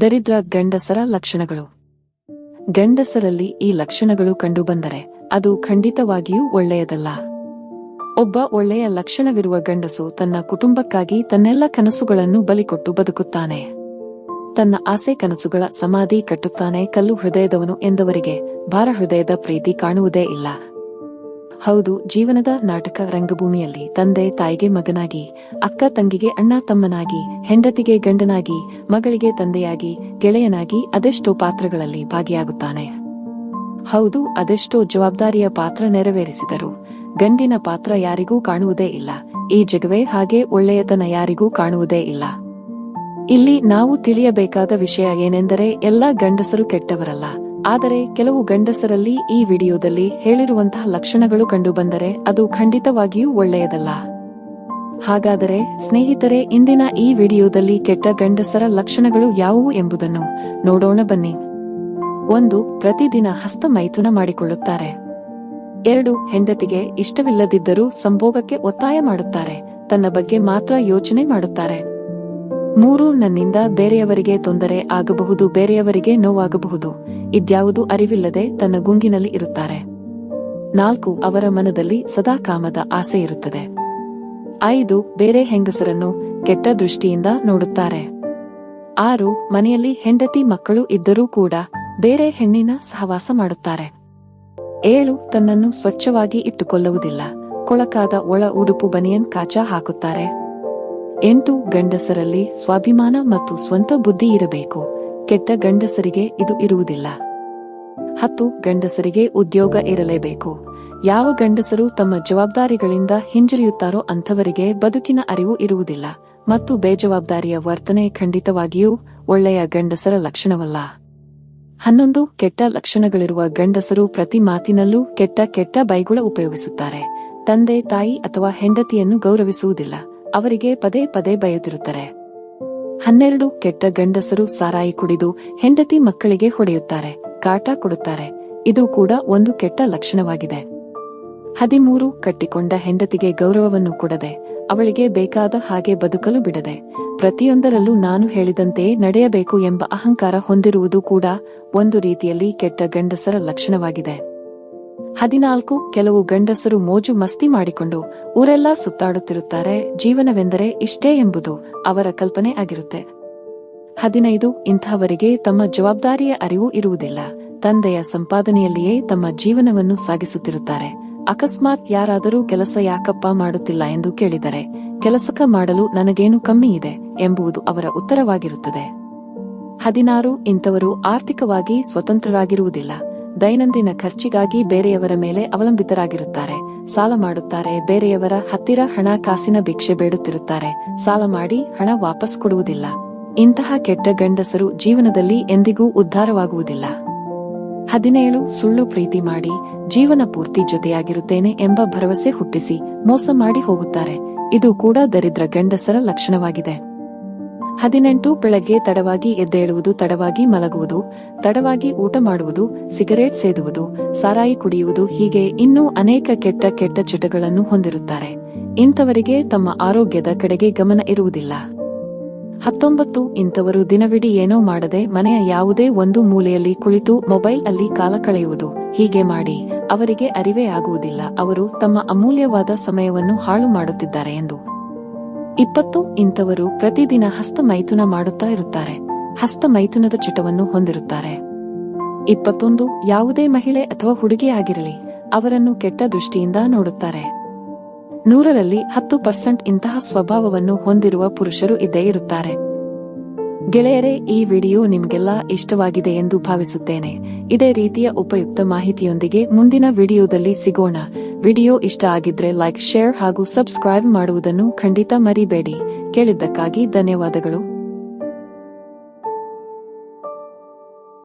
ದರಿದ್ರ ಗಂಡಸರ ಲಕ್ಷಣಗಳು. ಗಂಡಸರಲ್ಲಿ ಈ ಲಕ್ಷಣಗಳು ಕಂಡುಬಂದರೆ ಅದು ಖಂಡಿತವಾಗಿಯೂ ಒಳ್ಳೆಯದಲ್ಲ. ಒಬ್ಬ ಒಳ್ಳೆಯ ಲಕ್ಷಣವಿರುವ ಗಂಡಸು ತನ್ನ ಕುಟುಂಬಕ್ಕಾಗಿ ತನ್ನೆಲ್ಲ ಕನಸುಗಳನ್ನು ಬಲಿಕೊಟ್ಟು ಬದುಕುತ್ತಾನೆ. ತನ್ನ ಆಸೆ ಕನಸುಗಳ ಸಮಾಧಿ ಕಟ್ಟುತ್ತಾನೆ ಕಲ್ಲು ಹೃದಯದವನು ಎಂದವರಿಗೆ ಭಾರ ಹೃದಯದ ಪ್ರೀತಿ ಕಾಣುವುದೇ ಇಲ್ಲ. ಹೌದು, ಜೀವನದ ನಾಟಕ ರಂಗಭೂಮಿಯಲ್ಲಿ ತಂದೆ, ತಾಯಿಗೆ ಮಗನಾಗಿ, ಅಕ್ಕ ತಂಗಿಗೆ ಅಣ್ಣ ತಮ್ಮನಾಗಿ, ಹೆಂಡತಿಗೆ ಗಂಡನಾಗಿ, ಮಗಳಿಗೆ ತಂದೆಯಾಗಿ, ಗೆಳೆಯನಾಗಿ ಅದೆಷ್ಟೋ ಪಾತ್ರಗಳಲ್ಲಿ ಭಾಗಿಯಾಗುತ್ತಾನೆ. ಹೌದು, ಅದೆಷ್ಟೋ ಜವಾಬ್ದಾರಿಯ ಪಾತ್ರ ನೆರವೇರಿಸಿದರು. ಗಂಡಿನ ಪಾತ್ರ ಯಾರಿಗೂ ಕಾಣುವುದೇ ಇಲ್ಲ. ಈ ಜಗವೇ ಹಾಗೆ ಒಳ್ಳೆಯತನ ಯಾರಿಗೂ ಕಾಣುವುದೇ ಇಲ್ಲ. ಇಲ್ಲಿ ನಾವು ತಿಳಿಯಬೇಕಾದ ವಿಷಯ ಏನೆಂದರೆ, ಎಲ್ಲ ಗಂಡಸರು ಕೆಟ್ಟವರಲ್ಲ. ಆದರೆ ಕೆಲವು ಗಂಡಸರಲ್ಲಿ ಈ ವಿಡಿಯೋದಲ್ಲಿ ಹೇಳಿರುವಂತಹ ಲಕ್ಷಣಗಳು ಕಂಡುಬಂದರೆ ಅದು ಖಂಡಿತವಾಗಿಯೂ ಒಳ್ಳೆಯದಲ್ಲ. ಹಾಗಾದರೆ, ಸ್ನೇಹಿತರೆ, ಇಂದಿನ ಈ ವಿಡಿಯೋದಲ್ಲಿ ಕೆಟ್ಟ ಗಂಡಸರ ಲಕ್ಷಣಗಳು ಯಾವುವು ಎಂಬುದನ್ನು ನೋಡೋಣ ಬನ್ನಿ. ಒಂದು, ಪ್ರತಿದಿನ ಹಸ್ತ ಮೈಥುನ ಮಾಡಿಕೊಳ್ಳುತ್ತಾರೆ. ಎರಡು, ಹೆಂಡತಿಗೆ ಇಷ್ಟವಿಲ್ಲದಿದ್ದರೂ ಸಂಭೋಗಕ್ಕೆ ಒತ್ತಾಯ ಮಾಡುತ್ತಾರೆ. ತನ್ನ ಬಗ್ಗೆ ಮಾತ್ರ ಯೋಚನೆ ಮಾಡುತ್ತಾರೆ. ಮೂರು, ನನ್ನಿಂದ ಬೇರೆಯವರಿಗೆ ತೊಂದರೆ ಆಗಬಹುದು, ಬೇರೆಯವರಿಗೆ ನೋವಾಗಬಹುದು. ಇದ್ಯಾವುದು ಅರಿವಿಲ್ಲದೆ ತನ್ನ ಗುಂಗಿನಲ್ಲಿ ಇರುತ್ತಾರೆ. ನಾಲ್ಕು, ಅವರ ಮನದಲ್ಲಿ ಸದಾ ಕಾಮದ ಆಸೆ ಇರುತ್ತದೆ. ಐದು, ಬೇರೆ ಹೆಂಗಸರನ್ನು ಕೆಟ್ಟ ದೃಷ್ಟಿಯಿಂದ ನೋಡುತ್ತಾರೆ. ಆರು, ಮನೆಯಲ್ಲಿ ಹೆಂಡತಿ ಮಕ್ಕಳು ಇದ್ದರೂ ಕೂಡ ಬೇರೆ ಹೆಣ್ಣಿನ ಸಹವಾಸ ಮಾಡುತ್ತಾರೆ. ಏಳು, ತನ್ನನ್ನು ಸ್ವಚ್ಛವಾಗಿ ಇಟ್ಟುಕೊಳ್ಳುವುದಿಲ್ಲ. ಕೊಳಕಾದ ಒಳ ಉಡುಪು ಬನಿಯನ್ ಕಾಚ ಹಾಕುತ್ತಾರೆ. ಎಂಟು, ಗಂಡಸರಲ್ಲಿ ಸ್ವಾಭಿಮಾನ ಮತ್ತು ಸ್ವಂತ ಬುದ್ಧಿ ಇರಬೇಕು. ಕೆಟ್ಟ ಗಂಡಸರಿಗೆ ಇದು ಇರುವುದಿಲ್ಲ. ಹತ್ತು, ಗಂಡಸರಿಗೆ ಉದ್ಯೋಗ ಇರಲೇಬೇಕು. ಯಾವ ಗಂಡಸರು ತಮ್ಮ ಜವಾಬ್ದಾರಿಗಳಿಂದ ಹಿಂಜರಿಯುತ್ತಾರೋ ಅಂಥವರಿಗೆ ಬದುಕಿನ ಅರಿವು ಇರುವುದಿಲ್ಲ ಮತ್ತು ಬೇಜವಾಬ್ದಾರಿಯ ವರ್ತನೆ ಖಂಡಿತವಾಗಿಯೂ ಒಳ್ಳೆಯ ಗಂಡಸರ ಲಕ್ಷಣವಲ್ಲ. ಹನ್ನೊಂದು, ಕೆಟ್ಟ ಲಕ್ಷಣಗಳಿರುವ ಗಂಡಸರು ಪ್ರತಿ ಮಾತಿನಲ್ಲೂ ಕೆಟ್ಟ ಕೆಟ್ಟ ಬೈಗುಳ ಉಪಯೋಗಿಸುತ್ತಾರೆ. ತಂದೆ, ತಾಯಿ ಅಥವಾ ಹೆಂಡತಿಯನ್ನು ಗೌರವಿಸುವುದಿಲ್ಲ. ಅವರಿಗೆ ಪದೇ ಪದೇ ಬೈಯುತ್ತಿರುತ್ತಾರೆ. ಹನ್ನೆರಡು ಕೆಟ್ಟ ಗಂಡಸರು ಸಾರಾಯಿ ಕುಡಿದು ಹೆಂಡತಿ ಮಕ್ಕಳಿಗೆ ಹೊಡೆಯುತ್ತಾರೆ, ಕಾಟ ಕೊಡುತ್ತಾರೆ. ಇದು ಕೂಡ ಒಂದು ಕೆಟ್ಟ ಲಕ್ಷಣವಾಗಿದೆ. ಹದಿಮೂರು ಕಟ್ಟಿಕೊಂಡ ಹೆಂಡತಿಗೆ ಗೌರವವನ್ನು ಕೊಡದೆ ಅವಳಿಗೆ ಬೇಕಾದ ಹಾಗೆ ಬದುಕಲು ಬಿಡದೆ, ಪ್ರತಿಯೊಂದರಲ್ಲೂ ನಾನು ಹೇಳಿದಂತೆಯೇ ನಡೆಯಬೇಕು ಎಂಬ ಅಹಂಕಾರ ಹೊಂದಿರುವುದು ಕೂಡ ಒಂದು ರೀತಿಯಲ್ಲಿ ಕೆಟ್ಟ ಗಂಡಸರ ಲಕ್ಷಣವಾಗಿದೆ. ಹದಿನಾಲ್ಕು, ಕೆಲವು ಗಂಡಸರು ಮೋಜು ಮಸ್ತಿ ಮಾಡಿಕೊಂಡು ಊರೆಲ್ಲ ಸುತ್ತಾಡುತ್ತಿರುತ್ತಾರೆ. ಜೀವನವೆಂದರೆ ಇಷ್ಟೇ ಎಂಬುದು ಅವರ ಕಲ್ಪನೆ ಆಗಿರುತ್ತೆ. ಹದಿನೈದು, ಇಂಥವರಿಗೆ ತಮ್ಮ ಜವಾಬ್ದಾರಿಯ ಅರಿವು ಇರುವುದಿಲ್ಲ. ತಂದೆಯ ಸಂಪಾದನೆಯಲ್ಲಿಯೇ ತಮ್ಮ ಜೀವನವನ್ನು ಸಾಗಿಸುತ್ತಿರುತ್ತಾರೆ. ಅಕಸ್ಮಾತ್ ಯಾರಾದರೂ ಕೆಲಸ ಯಾಕಪ್ಪ ಮಾಡುತ್ತಿಲ್ಲ ಎಂದು ಕೇಳಿದರೆ, ಕೆಲಸಕ ಮಾಡಲು ನನಗೇನು ಕಮ್ಮಿ ಇದೆ ಎಂಬುದು ಅವರ ಉತ್ತರವಾಗಿರುತ್ತದೆ. ಹದಿನಾರು, ಇಂಥವರು ಆರ್ಥಿಕವಾಗಿ ಸ್ವತಂತ್ರರಾಗಿರುವುದಿಲ್ಲ. ದೈನಂದಿನ ಖರ್ಚಿಗಾಗಿ ಬೇರೆಯವರ ಮೇಲೆ ಅವಲಂಬಿತರಾಗಿರುತ್ತಾರೆ. ಸಾಲ ಮಾಡುತ್ತಾರೆ, ಬೇರೆಯವರ ಹತ್ತಿರ ಹಣ ಕಾಸಿನ ಭಿಕ್ಷೆ ಬೇಡುತ್ತಿರುತ್ತಾರೆ. ಸಾಲ ಮಾಡಿ ಹಣ ವಾಪಸ್ ಕೊಡುವುದಿಲ್ಲ. ಇಂತಹ ಕೆಟ್ಟ ಗಂಡಸರು ಜೀವನದಲ್ಲಿ ಎಂದಿಗೂ ಉದ್ಧಾರವಾಗುವುದಿಲ್ಲ. ಹದಿನೇಳು, ಸುಳ್ಳು ಪ್ರೀತಿ ಮಾಡಿ, ಜೀವನ ಪೂರ್ತಿ ಜೊತೆಯಾಗಿರುತ್ತೇನೆ ಎಂಬ ಭರವಸೆ ಹುಟ್ಟಿಸಿ ಮೋಸ ಮಾಡಿ ಹೋಗುತ್ತಾರೆ. ಇದು ಕೂಡ ದರಿದ್ರ ಗಂಡಸರ ಲಕ್ಷಣವಾಗಿದೆ. ಹದಿನೆಂಟು ಬೆಳಗ್ಗೆ ತಡವಾಗಿ ಎದ್ದೇಳುವುದು, ತಡವಾಗಿ ಮಲಗುವುದು, ತಡವಾಗಿ ಊಟ ಮಾಡುವುದು, ಸಿಗರೇಟ್ ಸೇದುವುದು, ಸಾರಾಯಿ ಕುಡಿಯುವುದು ಹೀಗೆ ಇನ್ನೂ ಅನೇಕ ಕೆಟ್ಟ ಕೆಟ್ಟ ಚಟಗಳನ್ನು ಹೊಂದಿರುತ್ತಾರೆ. ಇಂಥವರಿಗೆ ತಮ್ಮ ಆರೋಗ್ಯದ ಕಡೆಗೆ ಗಮನ ಇರುವುದಿಲ್ಲ. ಹತ್ತೊಂಬತ್ತು, ಇಂಥವರು ದಿನವಿಡೀ ಏನೋ ಮಾಡದೆ ಮನೆಯ ಯಾವುದೇ ಒಂದು ಮೂಲೆಯಲ್ಲಿ ಕುಳಿತು ಮೊಬೈಲ್ ಅಲ್ಲಿ ಕಾಲ ಕಳೆಯುವುದು ಹೀಗೆ ಮಾಡಿ ಅವರಿಗೆ ಅರಿವೇ ಆಗುವುದಿಲ್ಲ. ಅವರು ತಮ್ಮ ಅಮೂಲ್ಯವಾದ ಸಮಯವನ್ನು ಹಾಳು ಮಾಡುತ್ತಿದ್ದಾರೆ ಎಂದು ಇಪ್ಪತ್ತು ಇಂಥವರು ಪ್ರತಿದಿನ ಹಸ್ತ ಮೈಥುನ ಮಾಡುತ್ತಾ ಇರುತ್ತಾರೆ. ಹಸ್ತ ಮೈಥುನದ ಚಟವನ್ನು ಹೊಂದಿರುತ್ತಾರೆ. ಇಪ್ಪತ್ತೊಂದು, ಯಾವುದೇ ಮಹಿಳೆ ಅಥವಾ ಹುಡುಗಿಯಾಗಿರಲಿ ಅವರನ್ನು ಕೆಟ್ಟ ದೃಷ್ಟಿಯಿಂದ ನೋಡುತ್ತಾರೆ. ನೂರರಲ್ಲಿ ಹತ್ತು ಪರ್ಸೆಂಟ್ ಇಂತಹ ಸ್ವಭಾವವನ್ನು ಹೊಂದಿರುವ ಪುರುಷರು ಇದ್ದೇ ಇರುತ್ತಾರೆ. ಗೆಳೆಯರೇ, ಈ ವಿಡಿಯೋ ನಿಮಗೆಲ್ಲ ಇಷ್ಟವಾಗಿದೆ ಎಂದು ಭಾವಿಸುತ್ತೇನೆ. ಇದೇ ರೀತಿಯ ಉಪಯುಕ್ತ ಮಾಹಿತಿಯೊಂದಿಗೆ ಮುಂದಿನ ವಿಡಿಯೋದಲ್ಲಿ ಸಿಗೋಣ. ವಿಡಿಯೋ ಇಷ್ಟ ಆಗಿದ್ರೆ ಲೈಕ್ ಶೇರ್ ಹಾಗೂ ಸಬ್ಸ್ಕ್ರೈಬ್ ಮಾಡುವುದನ್ನು ಖಂಡಿತ ಮರಿಬೇಡಿ. ಕೇಳಿದ್ದಕ್ಕಾಗಿ ಧನ್ಯವಾದಗಳು.